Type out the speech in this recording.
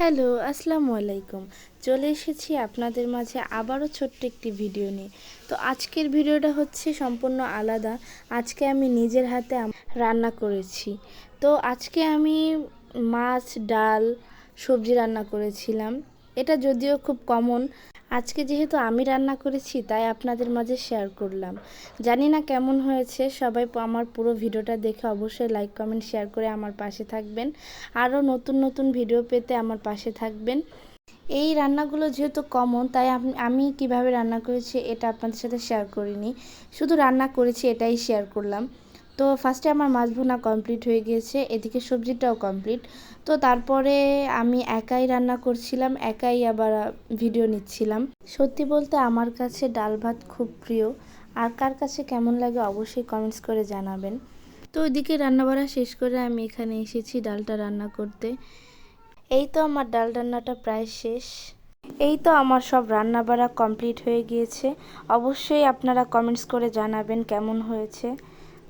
Hello, আসসালামু আলাইকুম। চলে এসেছি আপনাদের মাঝে আবারও ছোট্ট একটি ভিডিও নিয়ে। তো আজকের ভিডিওটা হচ্ছে সম্পূর্ণ আলাদা। আজকে আমি নিজের হাতে রান্না করেছি। তো আজকে আমি মাছ, ডাল, সবজি রান্না করেছিলাম। এটা যদিও খুব কমন আজকে যেহেতু আমি রান্না করেছি তাই আপনাদের মাঝে শেয়ার করলাম। জানি না কেমন হয়েছে, সবাই আমার পুরো ভিডিওটা দেখে অবশ্যই লাইক কমেন্ট শেয়ার করে আমার পাশে থাকবেন। আরও নতুন নতুন ভিডিও পেতে আমার পাশে থাকবেন। এই রান্নাগুলো যেহেতু কমন তাই আমি কীভাবে রান্না করেছি এটা আপনাদের সাথে শেয়ার করিনি। শুধু রান্না করেছি, এটাই শেয়ার করলাম। তো ফার্স্টে আমার মাছ ভুনা কমপ্লিট হয়ে গিয়েছে, এদিকে সবজিটাও কমপ্লিট তো তারপরে আমি একাই রান্না করছিলাম, একাই আবার ভিডিও নিচ্ছিলাম। সত্যি বলতে আমার কাছে ডাল ভাত খুব প্রিয়। আর কার কাছে কেমন লাগে অবশ্যই কমেন্টস করে জানাবেন। তো ওইদিকে রান্নাবাড়া শেষ করে আমি এখানে এসেছি ডালটা রান্না করতে। এই তো আমার ডাল রান্নাটা প্রায় শেষ। এই তো আমার সব রান্নাবাড়া কমপ্লিট হয়ে গিয়েছে। অবশ্যই আপনারা কমেন্টস করে জানাবেন কেমন হয়েছে।